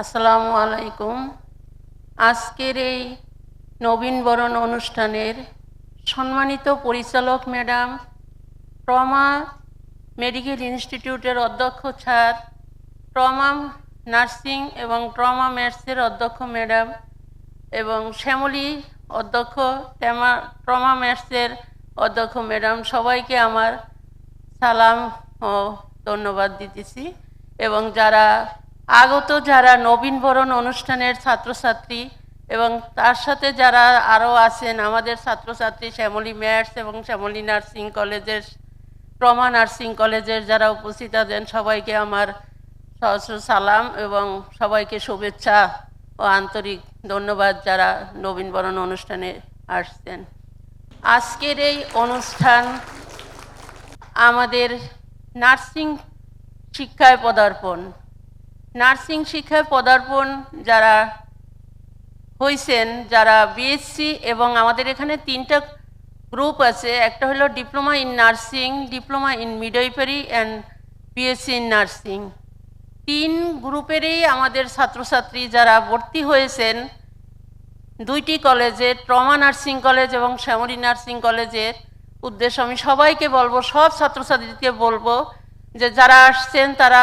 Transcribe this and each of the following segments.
আসসালামু আলাইকুম। আজকের এই নবীনবরণ অনুষ্ঠানের সম্মানিত পরিচালক ম্যাডাম ট্রমা মেডিকেল ইনস্টিটিউটের অধ্যক্ষ স্যার, ট্রমা নার্সিং এবং ট্রমা ম্যাথসের অধ্যক্ষ ম্যাডাম এবং শ্যামলী অধ্যক্ষ, ট্যামা, ট্রমা ম্যাথসের অধ্যক্ষ ম্যাডাম সবাইকে আমার সালাম ও ধন্যবাদ দিতেছি এবং যারা আগত যারা নবীনবরণ অনুষ্ঠানের ছাত্রছাত্রী এবং তার সাথে যারা আরও আছেন, আমাদের ছাত্রছাত্রী শ্যামলী ম্যাটস এবং শ্যামলী নার্সিং কলেজের, প্রমা নার্সিং কলেজের যারা উপস্থিত আছেন, সবাইকে আমার সহস্র সালাম এবং সবাইকে শুভেচ্ছা ও আন্তরিক ধন্যবাদ যারা নবীনবরণ অনুষ্ঠানে আসছেন। আজকের এই অনুষ্ঠান আমাদের নার্সিং শিক্ষায় পদার্পণ। নার্সিং শিক্ষায় পদার্পণ যারা হয়েছেন যারা বিএসসি এবং আমাদের এখানে তিনটা গ্রুপ আছে, একটা হলো diploma in nursing diploma in midwifery and BSc in nursing তিন গ্রুপেরই আমাদের ছাত্রছাত্রী যারা ভর্তি হয়েছেন, দুইটি কলেজে ট্রমা নার্সিং কলেজ এবং শ্যামলী নার্সিং কলেজের উদ্দেশ্য আমি সবাইকে বলব, সব ছাত্রছাত্রীকে বলব যে যারা আসছেন তারা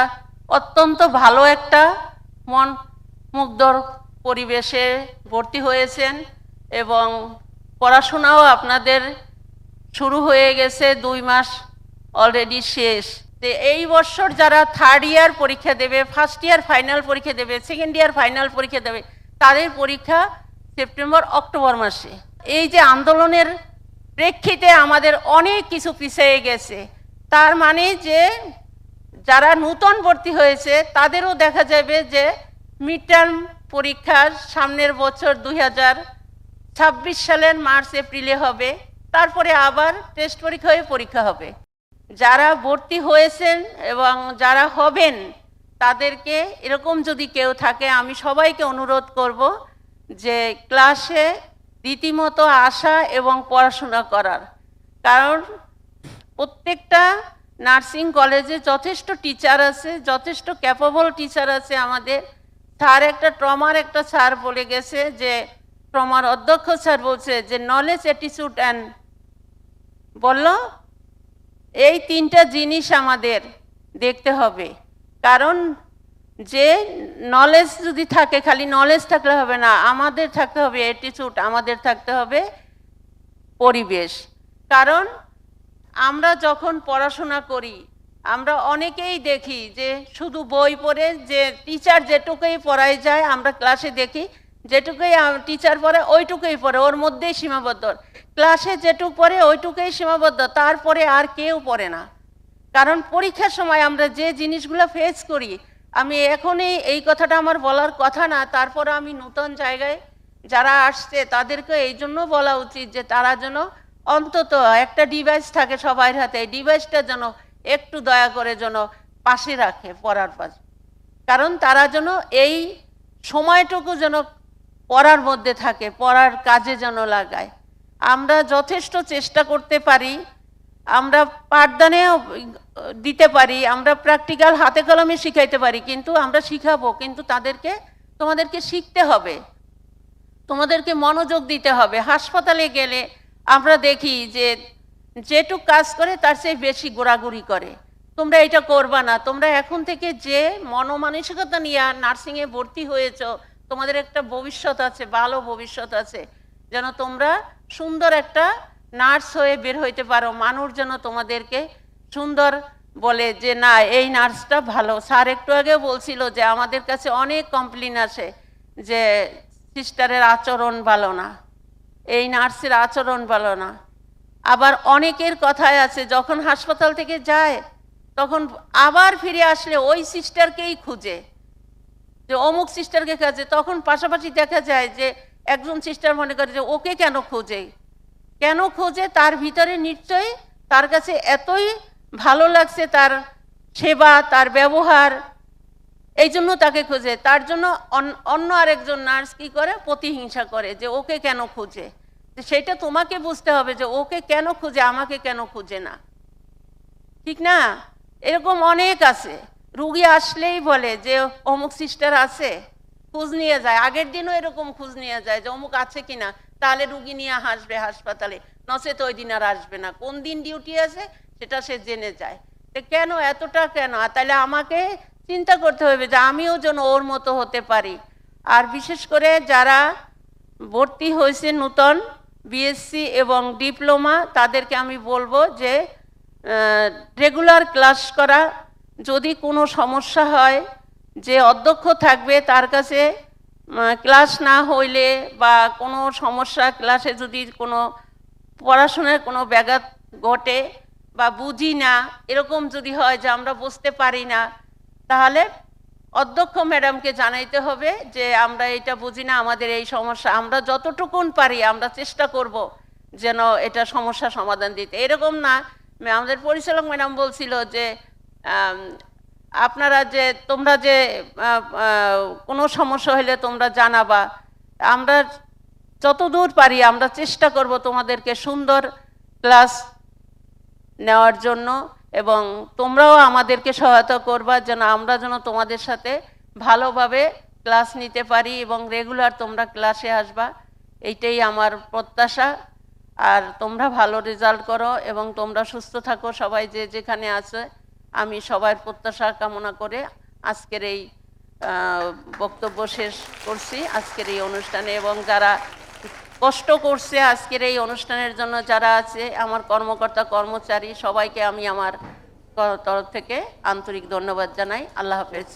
অত্যন্ত ভালো একটা মন মুগ্ধর পরিবেশে ভর্তি হয়েছেন এবং পড়াশোনাও আপনাদের শুরু হয়ে গেছে দুই মাস অলরেডি শেষ। যে এই বছর যারা থার্ড ইয়ার পরীক্ষা দেবে ফার্স্ট ইয়ার ফাইনাল পরীক্ষা দেবে সেকেন্ড ইয়ার ফাইনাল পরীক্ষা দেবে, তাদের পরীক্ষা সেপ্টেম্বর অক্টোবর মাসে। এই যে আন্দোলনের প্রেক্ষিতে আমাদের অনেক কিছু পিছিয়ে গেছে। তার মানে যে যারা নূতন ভর্তি হয়েছে, তাদেরও দেখা যাবে যে মিড টার্ম পরীক্ষা সামনের বছর দুই ছাব্বিশ সালের মার্চ, এপ্রিলে হবে। তারপরে আবার টেস্ট পরীক্ষা হয়ে পরীক্ষা হবে। যারা ভর্তি হয়েছেন এবং যারা হবেন, তাদেরকে এরকম যদি কেউ থাকে, আমি সবাইকে অনুরোধ করব যে ক্লাসে রীতিমতো আসা এবং পড়াশোনা করার। কারণ প্রত্যেকটা নার্সিং কলেজে যথেষ্ট টিচার আছে, যথেষ্ট ক্যাপেবল টিচার আছে আমাদের। স্যার একটা ট্রমার একটা স্যার বলে গেছে যে ট্রমার অধ্যক্ষ স্যার বলছে যে নলেজ অ্যাটিচিউড অ্যান্ড বলল, এই তিনটা জিনিস আমাদের দেখতে হবে। কারণ যে নলেজ যদি থাকে, খালি নলেজ থাকলে হবে না, আমাদের থাকতে হবে অ্যাটিচিউড আমাদের থাকতে হবে পরিবেশ। কারণ আমরা যখন পড়াশোনা করি, আমরা অনেকেই দেখি যে শুধু বই পড়ে যে টিচার যেটুকুই পড়াই যায়, আমরা ক্লাসে দেখি যেটুকুই টিচার পড়ে ওইটুকুই পড়ে, ওর মধ্যেই সীমাবদ্ধ। ক্লাসে যেটুকু পড়ে ওইটুকুই সীমাবদ্ধ, তারপরে আর কেউ পড়ে না। কারণ পরীক্ষার সময় আমরা যে জিনিসগুলো ফেস করি, আমি এখনই এই কথাটা আমার বলার কথা না তারপর আমি নতুন জায়গায় যারা আসছে তাদেরকে এই জন্য বলা উচিত যে তারা যেন অন্তত একটা ডিভাইস থাকে সবার হাতে, এই ডিভাইসটা যেন একটু দয়া করে যেন পাশে রাখে পড়ার পাশ। কারণ তারা যেন এই সময়টুকু যেন পড়ার মধ্যে থাকে, পড়ার কাজে যেন লাগায়। আমরা যথেষ্ট চেষ্টা করতে পারি, আমরা পাঠদানেও দিতে পারি, আমরা প্র্যাকটিক্যাল হাতে কলমে শিখাইতে পারি, কিন্তু আমরা শিখাবো, কিন্তু তাদেরকে, তোমাদেরকে শিখতে হবে। তোমাদেরকে মনোযোগ দিতে হবে। হাসপাতালে গেলে আমরা দেখি যে যেটুক কাজ করে, তার চেয়ে বেশি ঘোরাঘুরি করে। তোমরা এটা করবা না। তোমরা এখন থেকে যে মনোমানসিকতা নিয়ে নার্সিংয়ে ভর্তি হয়েছ, তোমাদের একটা ভবিষ্যৎ আছে, ভালো ভবিষ্যৎ আছে, যেন তোমরা সুন্দর একটা নার্স হয়ে বের হইতে পারো। মানুষ যেন তোমাদেরকে সুন্দর বলে যে, না, এই নার্সটা ভালো। স্যার একটু আগে বলছিল যে, আমাদের কাছে অনেক কমপ্লেন আসে যে, সিস্টারের আচরণ ভালো না। এই নার্সের আচরণ ভালো না। আবার অনেকের কথায় আছে, যখন হাসপাতাল থেকে যায়, তখন আবার ফিরে আসলে ওই সিস্টারকেই খুঁজে। যে অমুক সিস্টারকে কাজে, তখন পাশাপাশি দেখা যায় যে একজন সিস্টার মনে করে যে ওকে কেন খোঁজে? কেন খোঁজে? তার ভিতরে নিশ্চয়ই তার কাছে এতই ভালো লাগছে তার সেবা, তার ব্যবহার, এই জন্য তাকে খোঁজে। তার জন্য অন্য আরেকজন নার্স কি করে? প্রতিহিংসা করে যে ওকে কেন খুঁজে? সেটা তোমাকে বুঝতে হবে যে ওকে কেন খুঁজে, আমাকে কেন খুঁজে না। ঠিক না? এরকম অনেক আছে। রুগী আসলেই বলে যে, অমুক সিস্টার আছে, খোঁজ নিয়ে যায়। আগের দিনও এরকম খোঁজ নিয়ে যায় যে, অমুক আছে কিনা? তাহলে রুগী নিয়ে আসবে হাসপাতালে। নচেত ওই দিন আর আসবে না। কোন দিন ডিউটি আছে, সেটা সে জেনে যায়। তো কেন, এতটা কেন? তাহলে আমাকে চিন্তা করতে হবে যে, আমিও যেন ওর মতো হতে পারি। আর বিশেষ করে যারা ভর্তি হয়েছে নূতন বিএসসি এবং ডিপ্লোমা তাদেরকে আমি বলব যে রেগুলার ক্লাস করা, যদি কোনো সমস্যা হয়, যে অধ্যক্ষ থাকবে তার কাছে ক্লাস না হইলে বা কোনো সমস্যা ক্লাসে যদি কোনো পড়াশোনার কোনো ব্যাঘাত ঘটে বা বুঝি না, এরকম যদি হয় যে আমরা বুঝতে পারি না, তাহলে অধ্যক্ষ ম্যাডামকে জানাইতে হবে যে আমরা এটা বুঝি না, আমাদের এই সমস্যা, আমরা যতটুকুন পারি আমরা চেষ্টা করব যেন এটা সমস্যা সমাধান দিতে। এরকম না আমাদের পরিচালক ম্যাডাম বলছিল যে আপনারা যে, তোমরা যে কোনো সমস্যা হলে তোমরা জানাবা। আমরা যতদূর পারি আমরা চেষ্টা করব তোমাদেরকে সুন্দর ক্লাস নেওয়ার জন্য। এবং তোমরাও আমাদেরকে সহায়তা করবা যেন আমরা যেন তোমাদের সাথে ভালোভাবে ক্লাস নিতে পারি এবং রেগুলার তোমরা ক্লাসে আসবা। এইটাই আমার প্রত্যাশা। আর তোমরা ভালো রেজাল্ট করো এবং তোমরা সুস্থ থাকো সবাই যে যেখানে আছে। আমি সবার প্রত্যাশা কামনা করে আজকের এই বক্তব্য শেষ করছি। আজকের এই অনুষ্ঠানে এবং যারা কষ্ট করছে আজকের এই অনুষ্ঠানের জন্য যারা আছে, আমার কর্মকর্তা, কর্মচারী, সবাইকে আমি আমার তরফ থেকে আন্তরিক ধন্যবাদ জানাই। আল্লাহ হাফেজ।